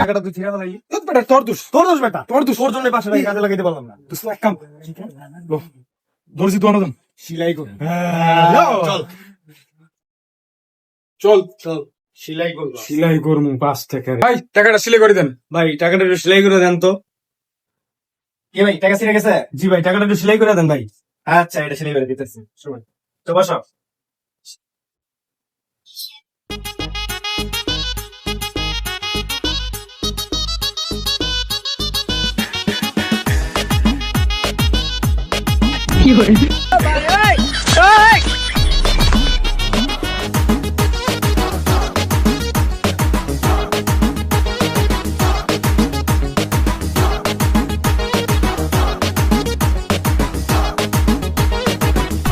টাকাটা তুই ছিড়া ভাই বেটা তোর দোষ তোর দোষ বেটা তোর দোষ তোর জন্য পাশে ভাই কাজে লাগাইতে পারলাম না দোষ এক কাম ধরছি তো অনদন সিলাই কর চল চল চল সিলাই করব সিলাই করমু পাঁচ টাকা ভাই টাকাটা সিলাই করে দেন। ভাই টাকাটা সেলাই করে দেন তো। কি ভাই টাকা ছিঁড়ে গেছে? জি ভাই টাকাটা একটু সেলাই করে দেন ভাই। আচ্ছা এটা সেলাই করে দিতেছি। তো বসো।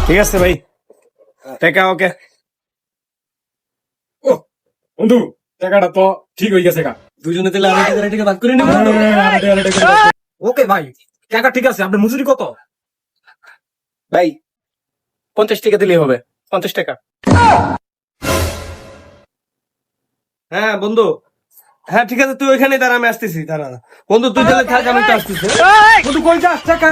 ঠিক আছে ভাই। টাকা ওকে। বন্ধু টাকাটা তো ঠিক হয়ে গেছে দুজনে তাহলে আড়াই টাকা টাকা ভাগ করে নেব? ওকে ভাই টাকা ঠিক আছে আপনার মজুরি কত? ভাই পঞ্চাশ টাকা দিলেই হবে পঞ্চাশ টাকা। হ্যাঁ বন্ধু। হ্যাঁ ঠিক আছে তুই ওইখানে দাঁড়া আমি আসতেছি দাঁড়া। বন্ধু তুই তাহলে থাক আমি তো আসতেছি। বন্ধু কই যাস টাকা?